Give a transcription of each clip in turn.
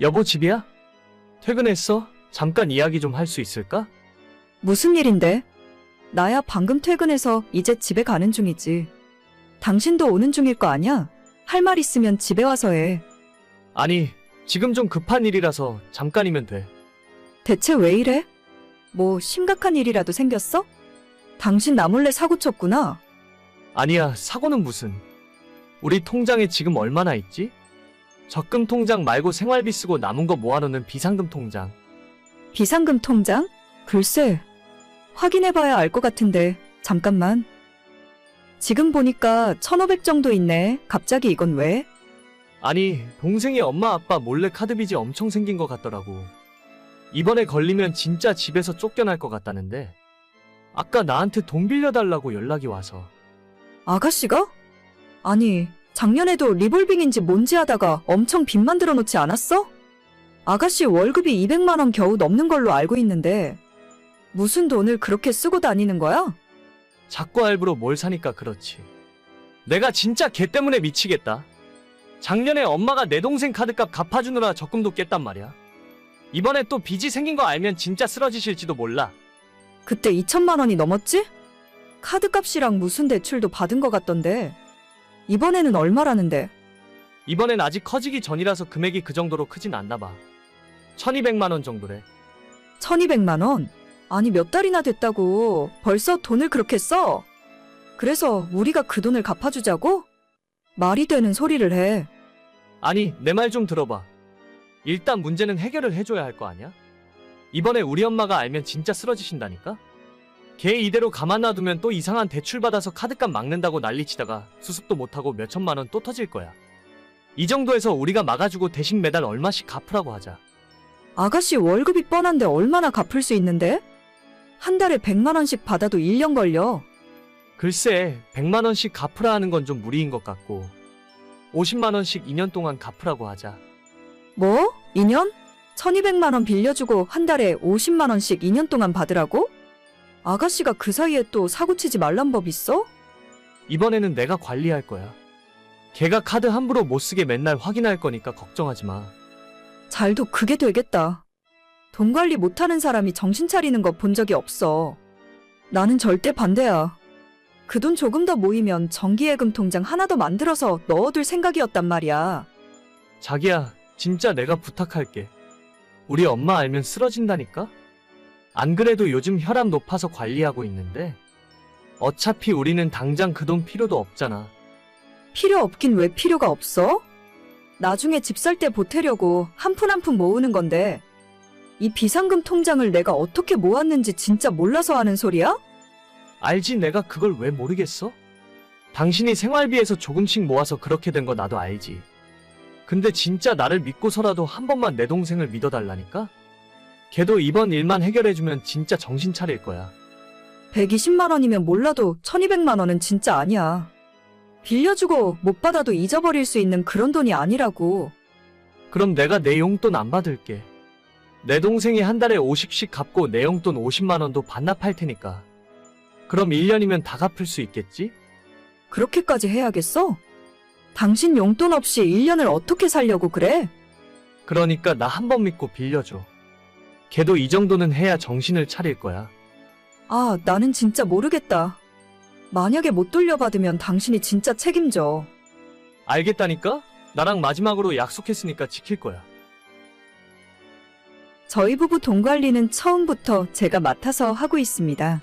여보 집이야? 퇴근했어? 잠깐 이야기 좀 할 수 있을까? 무슨 일인데? 나야 방금 퇴근해서 이제 집에 가는 중이지. 당신도 오는 중일 거 아니야? 할 말 있으면 집에 와서 해. 아니, 지금 좀 급한 일이라서 잠깐이면 돼. 대체 왜 이래? 뭐 심각한 일이라도 생겼어? 당신 나 몰래 사고 쳤구나. 아니야, 사고는 무슨. 우리 통장에 지금 얼마나 있지? 적금 통장 말고 생활비 쓰고 남은 거 모아놓는 비상금 통장. 비상금 통장? 글쎄. 확인해봐야 알 것 같은데, 잠깐만. 지금 보니까 1500 정도 있네. 갑자기 이건 왜? 아니, 동생이 엄마 아빠 몰래 카드 빚이 엄청 생긴 것 같더라고. 이번에 걸리면 진짜 집에서 쫓겨날 것 같다는데. 아까 나한테 돈 빌려달라고 연락이 와서. 아가씨가? 아니, 작년에도 리볼빙인지 뭔지 하다가 엄청 빚 만들어 놓지 않았어? 아가씨 월급이 200만원 겨우 넘는 걸로 알고 있는데, 무슨 돈을 그렇게 쓰고 다니는 거야? 자꾸 할부로 뭘 사니까 그렇지. 내가 진짜 걔 때문에 미치겠다. 작년에 엄마가 내 동생 카드값 갚아주느라 적금도 깼단 말이야. 이번에 또 빚이 생긴 거 알면 진짜 쓰러지실지도 몰라. 그때 2천만 원이 넘었지? 카드값이랑 무슨 대출도 받은 것 같던데, 이번에는 얼마라는데? 이번엔 아직 커지기 전이라서 금액이 그 정도로 크진 않나 봐. 1200만 원 정도래. 1200만 원? 아니 몇 달이나 됐다고 벌써 돈을 그렇게 써? 그래서 우리가 그 돈을 갚아주자고? 말이 되는 소리를 해. 아니, 내 말 좀 들어봐. 일단 문제는 해결을 해줘야 할 거 아니야? 이번에 우리 엄마가 알면 진짜 쓰러지신다니까? 걔 이대로 가만 놔두면 또 이상한 대출 받아서 카드값 막는다고 난리치다가 수습도 못하고 몇 천만 원 또 터질 거야. 이 정도에서 우리가 막아주고 대신 매달 얼마씩 갚으라고 하자. 아가씨 월급이 뻔한데 얼마나 갚을 수 있는데? 한 달에 100만 원씩 받아도 1년 걸려. 글쎄, 100만 원씩 갚으라 하는 건 좀 무리인 것 같고 50만 원씩 2년 동안 갚으라고 하자. 뭐? 2년? 1200만 원 빌려주고 한 달에 50만 원씩 2년 동안 받으라고? 아가씨가 그 사이에 또 사고치지 말란 법 있어? 이번에는 내가 관리할 거야. 걔가 카드 함부로 못 쓰게 맨날 확인할 거니까 걱정하지 마. 잘도 그게 되겠다. 돈 관리 못하는 사람이 정신 차리는 거 본 적이 없어. 나는 절대 반대야. 그 돈 조금 더 모이면 정기예금 통장 하나 더 만들어서 넣어둘 생각이었단 말이야. 자기야, 진짜 내가 부탁할게. 우리 엄마 알면 쓰러진다니까? 안 그래도 요즘 혈압 높아서 관리하고 있는데 어차피 우리는 당장 그 돈 필요도 없잖아. 필요 없긴 왜 필요가 없어? 나중에 집 살 때 보태려고 한 푼 한 푼 모으는 건데. 이 비상금 통장을 내가 어떻게 모았는지 진짜 몰라서 하는 소리야? 알지 내가 그걸 왜 모르겠어? 당신이 생활비에서 조금씩 모아서 그렇게 된 거 나도 알지. 근데 진짜 나를 믿고서라도 한 번만 내 동생을 믿어달라니까? 걔도 이번 일만 해결해주면 진짜 정신 차릴 거야. 120만 원이면 몰라도 1200만 원은 진짜 아니야. 빌려주고 못 받아도 잊어버릴 수 있는 그런 돈이 아니라고. 그럼 내가 내 용돈 안 받을게. 내 동생이 한 달에 50씩 갚고 내 용돈 50만 원도 반납할 테니까. 그럼 1년이면 다 갚을 수 있겠지? 그렇게까지 해야겠어? 당신 용돈 없이 1년을 어떻게 살려고 그래? 그러니까 나 한 번 믿고 빌려줘. 걔도 이 정도는 해야 정신을 차릴 거야. 아, 나는 진짜 모르겠다. 만약에 못 돌려받으면 당신이 진짜 책임져. 알겠다니까? 나랑 마지막으로 약속했으니까 지킬 거야. 저희 부부 돈 관리는 처음부터 제가 맡아서 하고 있습니다.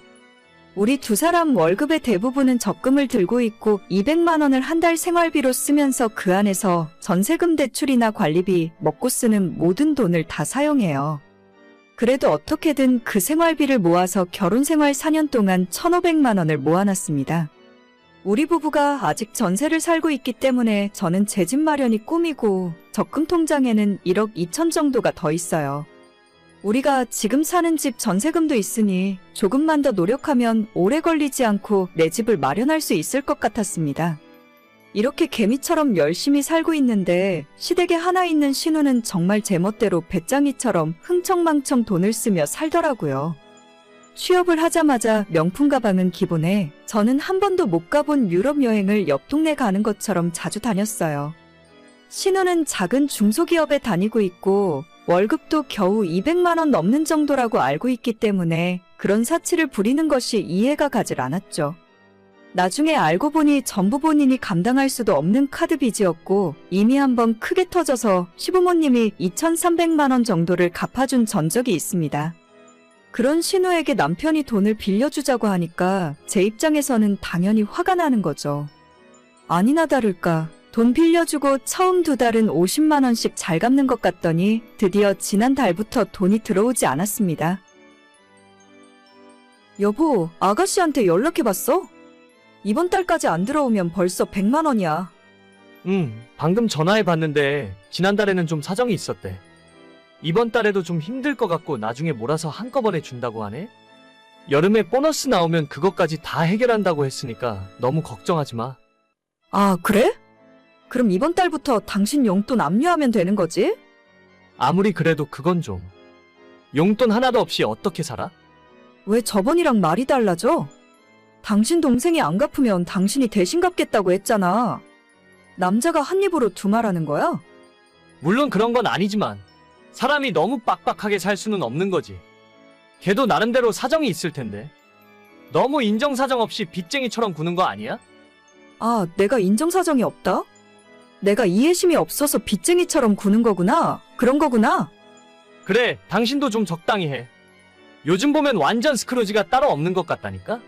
우리 두 사람 월급의 대부분은 적금을 들고 있고 200만 원을 한 달 생활비로 쓰면서 그 안에서 전세금 대출이나 관리비, 먹고 쓰는 모든 돈을 다 사용해요. 그래도 어떻게든 그 생활비를 모아서 결혼 생활 4년 동안 1,500만 원을 모아놨습니다. 우리 부부가 아직 전세를 살고 있기 때문에 저는 제 집 마련이 꿈이고 적금 통장에는 1억 2천 정도가 더 있어요. 우리가 지금 사는 집 전세금도 있으니 조금만 더 노력하면 오래 걸리지 않고 내 집을 마련할 수 있을 것 같았습니다. 이렇게 개미처럼 열심히 살고 있는데 시댁에 하나 있는 신우는 정말 제멋대로 배짱이처럼 흥청망청 돈을 쓰며 살더라고요. 취업을 하자마자 명품 가방은 기본에 저는 한 번도 못 가본 유럽 여행을 옆 동네 가는 것처럼 자주 다녔어요. 신우는 작은 중소기업에 다니고 있고 월급도 겨우 200만 원 넘는 정도라고 알고 있기 때문에 그런 사치를 부리는 것이 이해가 가질 않았죠. 나중에 알고 보니 전부 본인이 감당할 수도 없는 카드 빚이었고 이미 한번 크게 터져서 시부모님이 2,300만 원 정도를 갚아준 전적이 있습니다. 그런 신우에게 남편이 돈을 빌려주자고 하니까 제 입장에서는 당연히 화가 나는 거죠. 아니나 다를까 돈 빌려주고 처음 두 달은 50만 원씩 잘 갚는 것 같더니 드디어 지난 달부터 돈이 들어오지 않았습니다. 여보, 아가씨한테 연락해봤어? 이번 달까지 안 들어오면 벌써 100만 원이야. 응, 방금 전화해 봤는데 지난달에는 좀 사정이 있었대. 이번 달에도 좀 힘들 것 같고 나중에 몰아서 한꺼번에 준다고 하네? 여름에 보너스 나오면 그것까지 다 해결한다고 했으니까 너무 걱정하지 마. 아, 그래? 그럼 이번 달부터 당신 용돈 압류하면 되는 거지? 아무리 그래도 그건 좀. 용돈 하나도 없이 어떻게 살아? 왜 저번이랑 말이 달라져? 당신 동생이 안 갚으면 당신이 대신 갚겠다고 했잖아. 남자가 한 입으로 두 말하는 거야? 물론 그런 건 아니지만 사람이 너무 빡빡하게 살 수는 없는 거지. 걔도 나름대로 사정이 있을 텐데. 너무 인정사정 없이 빚쟁이처럼 구는 거 아니야? 아, 내가 인정사정이 없다? 내가 이해심이 없어서 빚쟁이처럼 구는 거구나. 그런 거구나. 그래, 당신도 좀 적당히 해. 요즘 보면 완전 스크루지가 따로 없는 것 같다니까?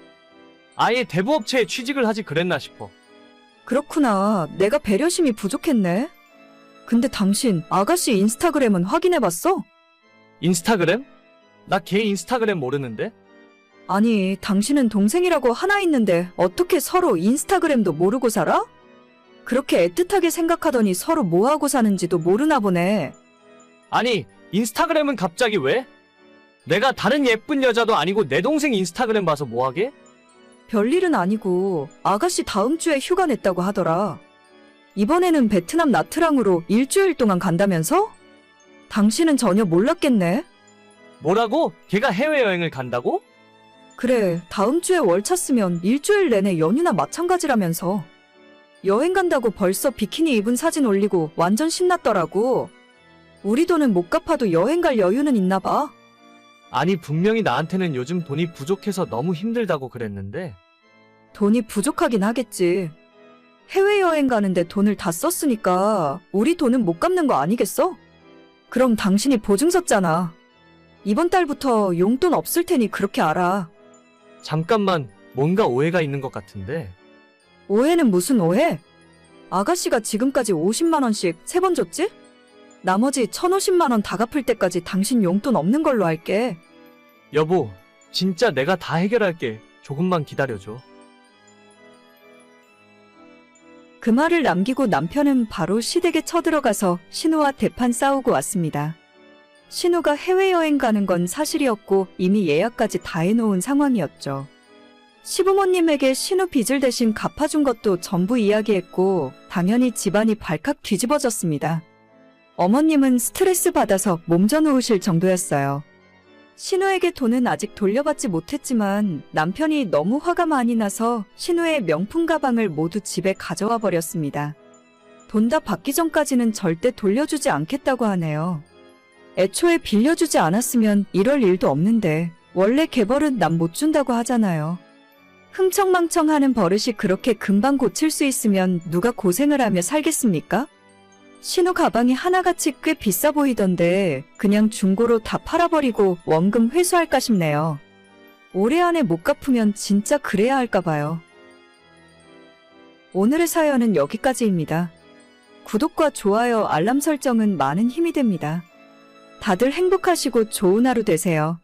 아예 대부업체에 취직을 하지 그랬나 싶어. 그렇구나. 내가 배려심이 부족했네. 근데 당신 아가씨 인스타그램은 확인해봤어? 인스타그램? 나 걔 인스타그램 모르는데? 아니, 당신은 동생이라고 하나 있는데 어떻게 서로 인스타그램도 모르고 살아? 그렇게 애틋하게 생각하더니 서로 뭐하고 사는지도 모르나 보네. 아니, 인스타그램은 갑자기 왜? 내가 다른 예쁜 여자도 아니고 내 동생 인스타그램 봐서 뭐하게? 별일은 아니고 아가씨 다음 주에 휴가 냈다고 하더라. 이번에는 베트남 나트랑으로 일주일 동안 간다면서? 당신은 전혀 몰랐겠네. 뭐라고? 걔가 해외여행을 간다고? 그래, 다음 주에 월차 쓰면 일주일 내내 연휴나 마찬가지라면서. 여행 간다고 벌써 비키니 입은 사진 올리고 완전 신났더라고. 우리 돈은 못 갚아도 여행 갈 여유는 있나 봐. 아니, 분명히 나한테는 요즘 돈이 부족해서 너무 힘들다고 그랬는데. 돈이 부족하긴 하겠지. 해외여행 가는데 돈을 다 썼으니까 우리 돈은 못 갚는 거 아니겠어? 그럼 당신이 보증 섰잖아. 이번 달부터 용돈 없을 테니 그렇게 알아. 잠깐만, 뭔가 오해가 있는 것 같은데. 오해는 무슨 오해? 아가씨가 지금까지 50만 원씩 세 번 줬지? 나머지 1,050만 원 다 갚을 때까지 당신 용돈 없는 걸로 할게. 여보, 진짜 내가 다 해결할게. 조금만 기다려줘. 그 말을 남기고 남편은 바로 시댁에 쳐들어가서 신우와 대판 싸우고 왔습니다. 신우가 해외여행 가는 건 사실이었고 이미 예약까지 다 해놓은 상황이었죠. 시부모님에게 신우 빚을 대신 갚아준 것도 전부 이야기했고 당연히 집안이 발칵 뒤집어졌습니다. 어머님은 스트레스 받아서 몸져 누우실 정도였어요. 신우에게 돈은 아직 돌려받지 못했지만 남편이 너무 화가 많이 나서 신우의 명품 가방을 모두 집에 가져와 버렸습니다. 돈 다 받기 전까지는 절대 돌려주지 않겠다고 하네요. 애초에 빌려주지 않았으면 이럴 일도 없는데 원래 개벌은 남 못 준다고 하잖아요. 흥청망청하는 버릇이 그렇게 금방 고칠 수 있으면 누가 고생을 하며 살겠습니까? 신우 가방이 하나같이 꽤 비싸 보이던데 그냥 중고로 다 팔아버리고 원금 회수할까 싶네요. 올해 안에 못 갚으면 진짜 그래야 할까 봐요. 오늘의 사연은 여기까지입니다. 구독과 좋아요, 알람 설정은 많은 힘이 됩니다. 다들 행복하시고 좋은 하루 되세요.